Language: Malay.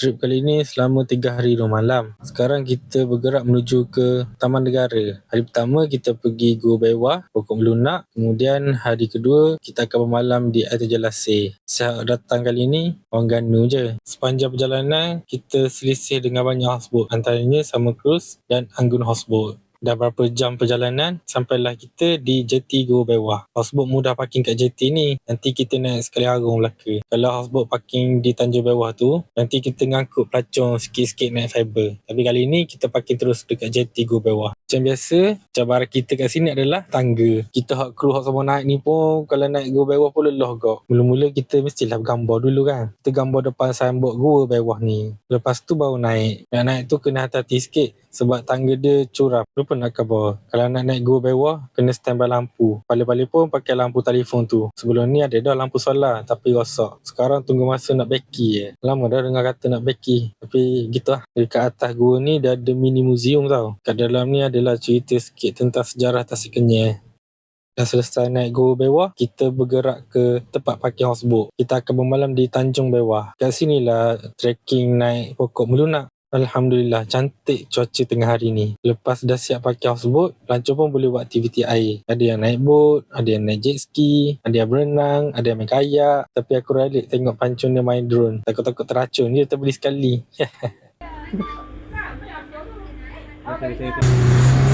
Trip kali ini selama 3 hari 2 malam. Sekarang kita bergerak menuju ke Taman Negara. Hari pertama kita pergi Gua Bewa, Pokok Melunak. Kemudian hari kedua kita akan bermalam di Air Lasir. Saya datang kali ini orang Ganu je. Sepanjang perjalanan kita selisih dengan banyak houseboat. Antaranya Summer Cruise dan Anggun Houseboat. Dah berapa jam perjalanan sampailah kita di jeti Gua Bewah. Houseboat mudah parking kat jeti ni. Nanti kita naik sekali harung Melaka. Kalau houseboat parking di Tanjung Bewah tu, nanti kita ngangkut pelacung sikit-sikit naik fiber. Tapi kali ni kita parking terus dekat jeti Gua Bewah. Macam biasa, cabaran kita kat sini adalah tangga. Kita hak kru hak semua naik ni pun kalau naik Gua Bewah pun lelah kau. Mula-mula kita mestilah gambar dulu kan. Kita gambar depan signboard Gua Bewah ni. Lepas tu baru naik. Nak naik tu kena hati-hati sikit sebab tangga dia curam. Lupa nak ke bawah. Kalau nak naik gua bawah, kena standby lampu. Balik-balik pun pakai lampu telefon tu. Sebelum ni ada dah lampu solar tapi rosak. Sekarang tunggu masa nak beki je. Lama dah dengar kata nak beki. Tapi gitu lah. Dekat atas gua ni dah ada mini museum tau. Kat dalam ni adalah cerita sikit tentang sejarah Tasik Kenyir. Dah selesai naik Gua Bewah, kita bergerak ke tempat parking houseboat. Kita akan bermalam di Tanjung Bewah. Kat sinilah trekking naik pokok melunak. Alhamdulillah, cantik cuaca tengah hari ni. Lepas dah siap pakai houseboat, pelancong pun boleh buat aktiviti air. Ada yang naik boat, ada yang naik jet ski, ada yang berenang, ada yang main kayak. Tapi aku ralik tengok pancung dia main drone. Takut-takut teracun je terbeli sekali.